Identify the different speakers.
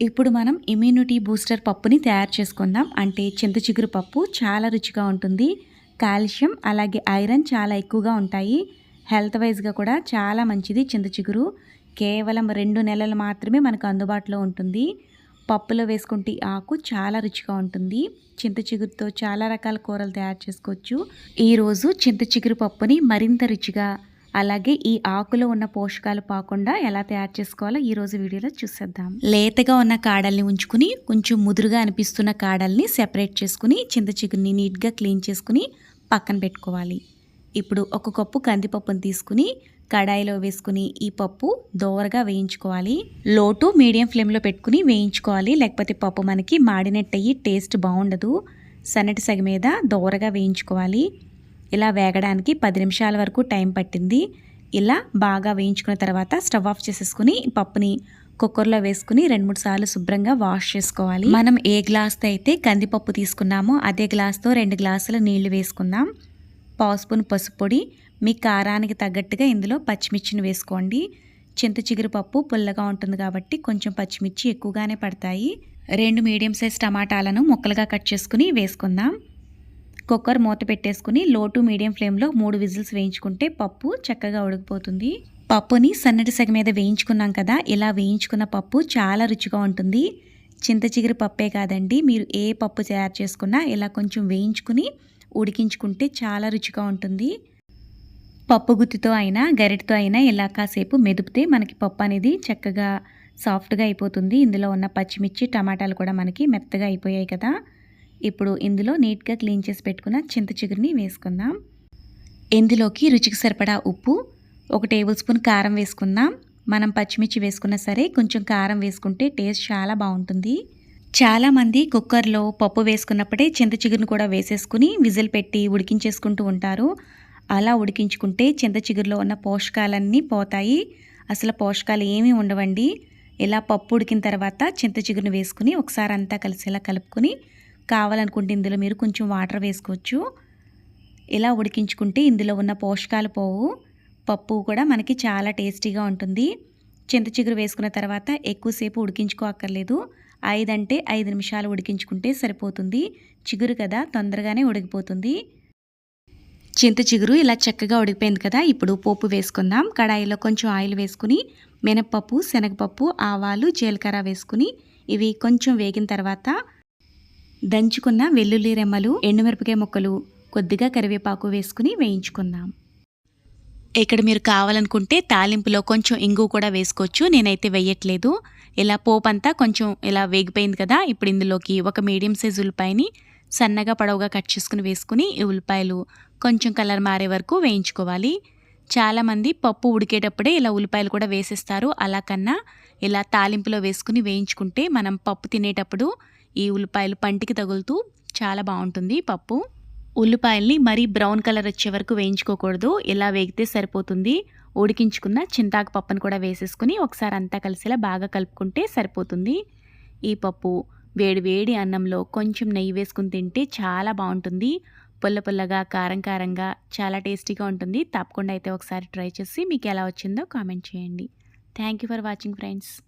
Speaker 1: ఇప్పుడు మనం immunity booster పప్పుని తయారు చేసుకుందాం. అంటే చింత చిగురు పప్పు చాలా రుచిగా ఉంటుంది. కాల్షియం అలాగే ఐరన్ చాలా ఎక్కువగా ఉంటాయి. హెల్త్ వైజ్గా కూడా చాలా మంచిది చింత చిగురు. కేవలం రెండు నెలలు మాత్రమే మనకు అందుబాటులో ఉంటుంది. పప్పులో వేసుకుంటే ఆకు చాలా రుచిగా ఉంటుంది. చింత చిగురుతో చాలా రకాల కూరలు తయారు చేసుకోవచ్చు. ఈరోజు చింత చిగురు పప్పుని మరింత రుచిగా అలాగే ఈ ఆకులో ఉన్న పోషకాలు పాకుండా ఎలా తయారు చేసుకోవాలో ఈరోజు వీడియోలో చూసేద్దాం. లేతగా ఉన్న కాడల్ని ఉంచుకుని కొంచెం ముదురుగా అనిపిస్తున్న కాడల్ని సెపరేట్ చేసుకుని చింత చిగురిని నీట్గా క్లీన్ చేసుకుని పక్కన పెట్టుకోవాలి. ఇప్పుడు ఒక కప్పు కందిపప్పును తీసుకుని కడాయిలో వేసుకుని ఈ పప్పు దోరగా వేయించుకోవాలి. లోటు మీడియం ఫ్లేమ్లో పెట్టుకుని వేయించుకోవాలి. లేకపోతే పప్పు మనకి మాడినట్టు అయ్యి టేస్ట్ బాగుండదు. సన్నటి సగ మీద దోరగా వేయించుకోవాలి. ఇలా వేగడానికి పది నిమిషాల వరకు టైం పట్టింది. ఇలా బాగా వేయించుకున్న తర్వాత స్టవ్ ఆఫ్ చేసేసుకుని పప్పుని కుక్కర్లో వేసుకుని రెండు మూడు సార్లు శుభ్రంగా వాష్ చేసుకోవాలి. మనం ఏ గ్లాస్తో అయితే కందిపప్పు తీసుకున్నామో అదే గ్లాస్తో రెండు గ్లాసుల నీళ్ళు వేసుకుందాం. పావు స్పూన్ పసుపు పొడి మీ కారానికి తగ్గట్టుగా ఇందులో పచ్చిమిర్చిని వేసుకోండి. చింత చిగురు పప్పు పుల్లగా ఉంటుంది కాబట్టి కొంచెం పచ్చిమిర్చి ఎక్కువగానే పడతాయి. రెండు మీడియం సైజ్ టమాటాలను ముక్కలుగా కట్ చేసుకుని వేసుకుందాం. కుక్కర్ మూత పెట్టేసుకుని లో టు మీడియం ఫ్లేమ్లో మూడు విజిల్స్ వేయించుకుంటే పప్పు చక్కగా ఉడికిపోతుంది. పప్పుని సన్నటి సగ మీద వేయించుకున్నాం కదా ఇలా వేయించుకున్న పప్పు చాలా రుచిగా ఉంటుంది. చింత చిగురు పప్పే కాదండి మీరు ఏ పప్పు తయారు చేసుకున్నా ఇలా కొంచెం వేయించుకుని ఉడికించుకుంటే చాలా రుచిగా ఉంటుంది. పప్పు గుత్తితో అయినా గరిటతో అయినా ఇలా కాసేపు మెదిపితే మనకి పప్పు అనేది చక్కగా సాఫ్ట్గా అయిపోతుంది. ఇందులో ఉన్న పచ్చిమిర్చి టమాటాలు కూడా మనకి మెత్తగా అయిపోయాయి కదా. ఇప్పుడు ఇందులో నీట్గా క్లీన్ చేసి పెట్టుకున్న చింత చిగురిని వేసుకుందాం. ఇందులోకి రుచికి సరిపడా ఉప్పు ఒక టేబుల్ స్పూన్ కారం వేసుకుందాం. మనం పచ్చిమిర్చి వేసుకున్నా సరే కొంచెం కారం వేసుకుంటే టేస్ట్ చాలా బాగుంటుంది. చాలామంది కుక్కర్లో పప్పు వేసుకున్నప్పుడే చింత చిగురును కూడా వేసేసుకుని విజిల్ పెట్టి ఉడికించేసుకుంటూ ఉంటారు. అలా ఉడికించుకుంటే చింత చిగురులో ఉన్న పోషకాలన్నీ పోతాయి. అసలు పోషకాలు ఏమీ ఉండవండి. ఇలా పప్పు ఉడికిన తర్వాత చింత చిగురును వేసుకుని ఒకసారి అంతా కలిసేలా కలుపుకొని కావాలనుకుంటే ఇందులో మీరు కొంచెం వాటర్ వేసుకోవచ్చు. ఇలా ఉడికించుకుంటే ఇందులో ఉన్న పోషకాలు పోవు. పప్పు కూడా మనకి చాలా టేస్టీగా ఉంటుంది. చింత చిగురు వేసుకున్న తర్వాత ఎక్కువసేపు ఉడికించుకోక్కర్లేదు. ఐదు అంటే ఐదు నిమిషాలు ఉడికించుకుంటే సరిపోతుంది. చిగురు కదా తొందరగానే ఉడికిపోతుంది. చింత చిగురు ఇలా చక్కగా ఉడికిపోయింది కదా ఇప్పుడు పోపు వేసుకుందాం. కడాయిలో కొంచెం ఆయిల్ వేసుకుని మినప్పప్పు శనగపప్పు ఆవాలు జీలకర్ర వేసుకుని ఇవి కొంచెం వేగిన తర్వాత దంచుకున్న వెల్లుల్లి రెమ్మలు ఎండుమిరపకాయ ముక్కలు కొద్దిగా కరివేపాకు వేసుకుని వేయించుకుందాం. ఇక్కడ మీరు కావాలనుకుంటే తాలింపులో కొంచెం ఇంగు కూడా వేసుకోవచ్చు. నేనైతే వేయట్లేదు. ఇలా పోపు అంతా కొంచెం ఇలా వేగిపోయింది కదా ఇప్పుడు ఇందులోకి ఒక మీడియం సైజ్ ఉల్లిపాయని సన్నగా పొడవుగా కట్ చేసుకుని వేసుకుని ఈ ఉల్లిపాయలు కొంచెం కలర్ మారే వరకు వేయించుకోవాలి. చాలామంది పప్పు ఉడికేటప్పుడే ఇలా ఉల్లిపాయలు కూడా వేసేస్తారు. అలా కన్నా ఇలా తాలింపులో వేసుకుని వేయించుకుంటే మనం పప్పు తినేటప్పుడు ఈ ఉల్లిపాయలు పంటికి తగులుతూ చాలా బాగుంటుంది పప్పు. ఉల్లిపాయల్ని మరీ బ్రౌన్ కలర్ వచ్చే వరకు వేయించుకోకూడదు. ఇలా వేగితే సరిపోతుంది. ఉడికించుకున్న చింతాకు పప్పును కూడా వేసేసుకుని ఒకసారి అంతా కలిసేలా బాగా కలుపుకుంటే సరిపోతుంది. ఈ పప్పు వేడి వేడి అన్నంలో కొంచెం నెయ్యి వేసుకుని తింటే చాలా బాగుంటుంది. పుల్ల పుల్లగా కారం కారంగా చాలా టేస్టీగా ఉంటుంది. తప్పకుండా అయితే ఒకసారి ట్రై చేసి మీకు ఎలా వచ్చిందో కామెంట్ చేయండి. Thank you for watching friends.